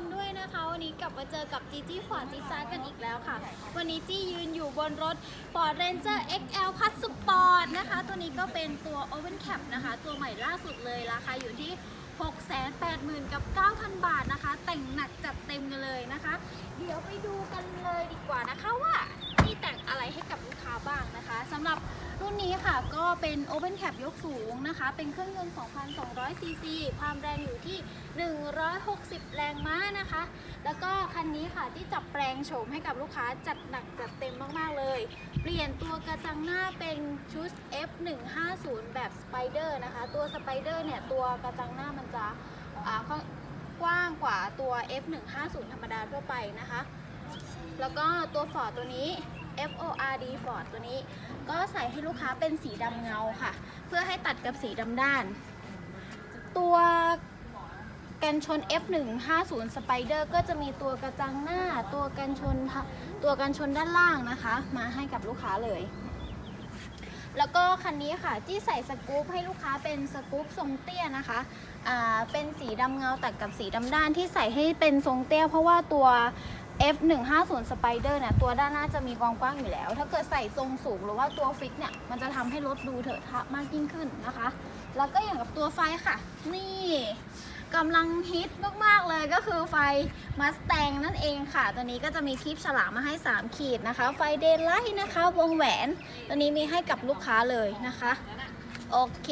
นด้วยนะคะวันนี้กลับมาเจอกับจีจี้ฟอร์ดจีจ้ากันอีกแล้วค่ะวันนี้จี้ยืนอยู่บนรถ Ford Ranger XL Plus Sport นะคะ ตัวนี้ก็เป็นตัว Open Cap นะคะ ตัวใหม่ล่าสุดเลย ราคาอยู่ที่ 680,000 กับ 9,000 บาทนะคะ แต่งหนักจัดเต็มกันเลยนะคะ เดี๋ยวไปดูกันเลยดีกว่านะคะว่าที่แต่งอะไรให้กับลูกค้าบ้างนะคะสำหรับ รุ่นนี้ค่ะก็เป็น Open Cap ยกสูงนะคะ เป็นเครื่องยนต์ 2,200 ซีซี ความแรงอยู่ที่ 160 แรงม้านะคะ แล้วก็คันนี้ค่ะที่จับแปลงโฉมให้กับลูกค้าจัดหนักจัดเต็มมาก ๆ เลย เปลี่ยนตัวกระจังหน้าเป็นชุด F150 แบบสไปเดอร์นะคะ ตัวสไปเดอร์เนี่ย ตัวกระจังหน้ามันจะกว้างกว่าตัว F150 ธรรมดาทั่วไปนะคะ แล้วก็ตัวฟอร์ดตัวนี้ FORD Ford ตัวนี้ ก็ใส่ให้ลูกค้าเป็นสีดำเงาค่ะ เพื่อให้ตัดกับสีดำด้าน ตัวกันชน F150 Spider ก็จะมีตัวกระจังหน้า ตัวกันชนตัวกันชนด้านล่างนะคะ มาให้กับลูกค้าเลย แล้วก็คันนี้ค่ะที่ใส่สกู๊ปให้ลูกค้าเป็นสกู๊ปทรงเตี้ยนะคะเป็นสีดำเงาตัดกับสีดำด้านที่ใส่ให้เป็นทรงเตี้ย เพราะว่าตัว F150 Spider เนี่ยตัวด้านหน้าจะมีความกว้างอยู่แล้ว ถ้าเกิดใส่ทรงสูงหรือว่าตัวฟิกเนี่ย มันจะทำให้รถดูเถอะทะมากยิ่งขึ้นนะคะ แล้วก็อย่างกับตัวไฟค่ะ นี่กำลังฮิตมาก ๆ เลยก็คือไฟ Mustang นั่นเองค่ะ ตัวนี้ก็จะมีคลิปฉลากมาให้ 3 ขีดนะคะ ไฟเดย์ไลท์นะคะ วงแหวน ตัวนี้มีให้กับลูกค้าเลยนะคะ โอเค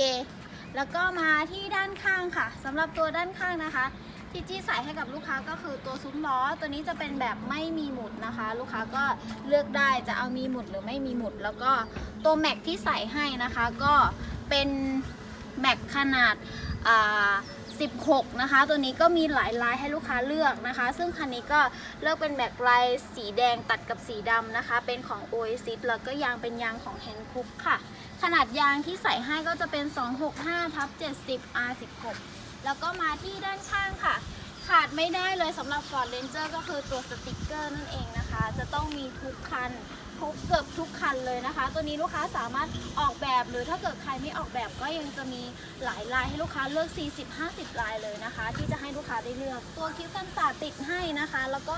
แล้วก็มาที่ด้านข้างค่ะสำหรับตัวด้านข้างนะคะ ที่จี้ใส่ให้กับลูกค้าก็คือตัวซุ้มล้อตัวนี้จะเป็นแบบไม่มีหมุดนะคะ ลูกค้าก็เลือกได้จะเอามีหมุดหรือไม่มีหมุด แล้วก็ตัวแม็กที่ใส่ให้นะคะก็เป็นแม็กขนาดอ่า16 นะคะ ตัวนี้ก็มีหลายลายให้ลูกค้าเลือกนะคะ ซึ่งคันนี้ก็เลือกเป็นแม็กลายสีแดงตัดกับสีดำนะคะ เป็นของ Oasis แล้วก็ยางเป็นยางของ Hankook ค่ะ ขนาดยางที่ใส่ให้ก็จะเป็น 265ทับ70 R16 แล้วก็มาที่ด้านข้างค่ะ ขาดไม่ได้เลยสำหรับ Ford Ranger ก็คือตัวสติกเกอร์นั่นเองนะคะ จะต้องมีทุกคันทุกเกือบทุกคันเลยนะคะ ตัวนี้ลูกค้าสามารถออกแบบหรือถ้าเกิดใครไม่ออกแบบก็ยังจะมีหลายลายให้ลูกค้าเลือก 40-50 ลายเลยนะคะ ที่จะให้ลูกค้าได้เลือก ตัวคิ้วกันศาติดให้นะคะ แล้วก็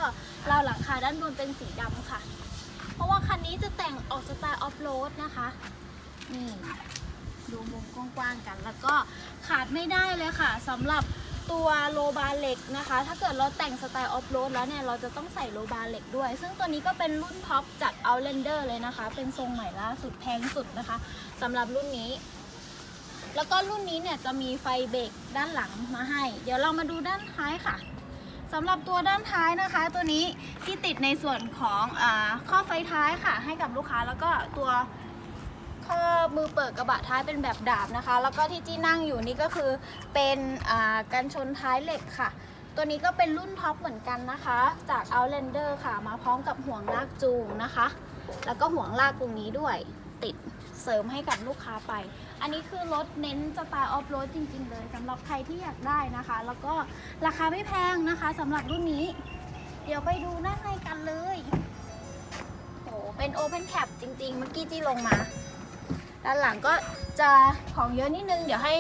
ราวหลังคาด้านบนเป็นสีดำค่ะ เพราะว่าคันนี้จะแต่งออกสไตล์ออฟโรดนะคะนี่ ดูมุมกว้างๆกัน แล้วก็ขาดไม่ได้เลยค่ะสำหรับตัวโลบาร์เหล็กนะคะ ถ้าเกิดเราแต่งสไตล์ออฟโรดแล้วเนี่ย เราจะต้องใส่โลบาร์เหล็กด้วย ซึ่งตัวนี้ก็เป็นรุ่นท็อปจาก Outlander เลยนะคะ เป็นทรงใหม่ล่าสุดแพงสุดนะคะสำหรับรุ่นนี้ แล้วก็รุ่นนี้เนี่ยจะมีไฟเบรกด้านหลังมาให้ เดี๋ยวเรามาดูด้านท้ายค่ะสำหรับตัวด้านท้ายนะคะ ตัวนี้ที่ติดในส่วนของอข้อไฟท้ายค่ะ ให้กับลูกค้าแล้วก็ตัว ข้อมือเปิดกระบะท้ายเป็นแบบดาบนะคะ แล้วก็ที่จี้นั่งอยู่นี่ก็คือเป็นกันชนท้ายเหล็กค่ะ ตัวนี้ก็เป็นรุ่นท็อปเหมือนกันนะคะ จาก Outlander ค่ะ มาพร้อมกับห่วงลากจูงนะคะ แล้วก็ห่วงลากตรงนี้ด้วยติดเสริมให้กับลูกค้าไป อันนี้คือรถเน้นสไตล์ออฟโรดจริง ๆ เลยสำหรับใครที่อยากได้นะคะ แล้วก็ราคาไม่แพงนะคะสำหรับรุ่นนี้ เดี๋ยวไปดูด้าในกันเลยโหเป็น Open Cap จริง ๆ เมื่อกี้จี้ลงมา ด้านหลังก็จะของเยอะนิดนึง เดี๋ยวให้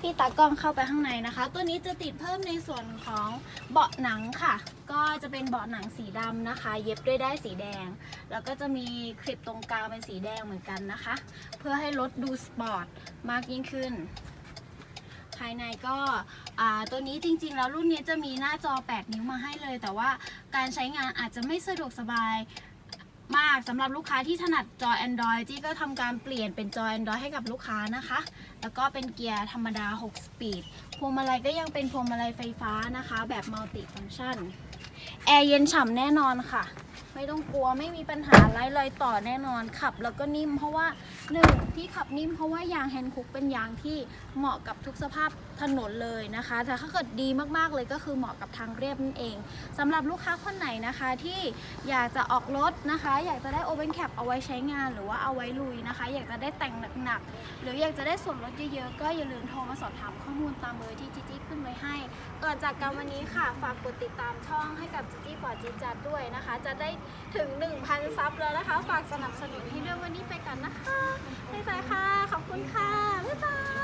พี่ตากล้องเข้าไปข้างในนะคะ ตัวนี้จะติดเพิ่มในส่วนของเบาะหนังค่ะ ก็จะเป็นเบาะหนังสีดำนะคะ เย็บด้วยได้ายสีแดง แล้วก็จะมีคลิปตรงกลางเป็นสีแดงเหมือนกันนะคะ เพื่อให้รถดูสปอร์ตมากยิ่งขึ้น ภายในก็ตัวนี้จริงๆ แล้วรุ่นนี้จะมีหน้าจอ 8 นิ้วมาให้เลย แต่ว่าการใช้งานอาจจะไม่สะดวกสบาย มากสำหรับลูกค้าที่ถนัดจอ Android จี้ก็ทำการเปลี่ยนเป็นจอ Android ให้กับลูกค้านะคะ แล้วก็เป็นเกียร์ธรรมดา 6 สปีด พวงมาลัยก็ยังเป็นพวงมาลัยไฟฟ้านะคะ แบบมัลติฟัง c t ชัน แอร์เย็นฉ่ำแน่นอนค่ะไม่ต้องกลัวไม่มีปัญหาไรรอยต่อแน่นอนขับ แล้วก็นิ่มเพราะว่าหนึ่งที่ขับนิ่มเพราะว่ายางแฮนด์คุกเป็นยางที่เหมาะกับทุกสภาพถนนเลยนะคะแต่ถ้าเกิดดีมากๆเลยก็คือเหมาะกับทางเรียบนั่นเองสำหรับลูกค้าคนไหนนะคะที่อยากจะออกรถนะคะ อยากจะได้ Open Cap เอาไว้ใช้งานหรือว่าเอาไว้ลุยนะคะ อยากจะได้แต่งหนักๆหรืออยากจะได้ส่วนลดเยอะๆก็อย่าลืมโทรมาสอบถามข้อมูลตามเบอร์ที่จีจี้ขึ้นไว้ให้ก่อนจากกันวันนี้ค่ะฝากกดติดตามช่องให้กับจีจี้ฟอร์จีจัดด้วยนะคะ จะได้ถึง 1,000 ซับแล้วนะคะ ฝากสนับสนุนให้ด้วยวันนี้ไปกันนะคะ บ๊ายบายค่ะ ขอบคุณค่ะ บ๊ายบาย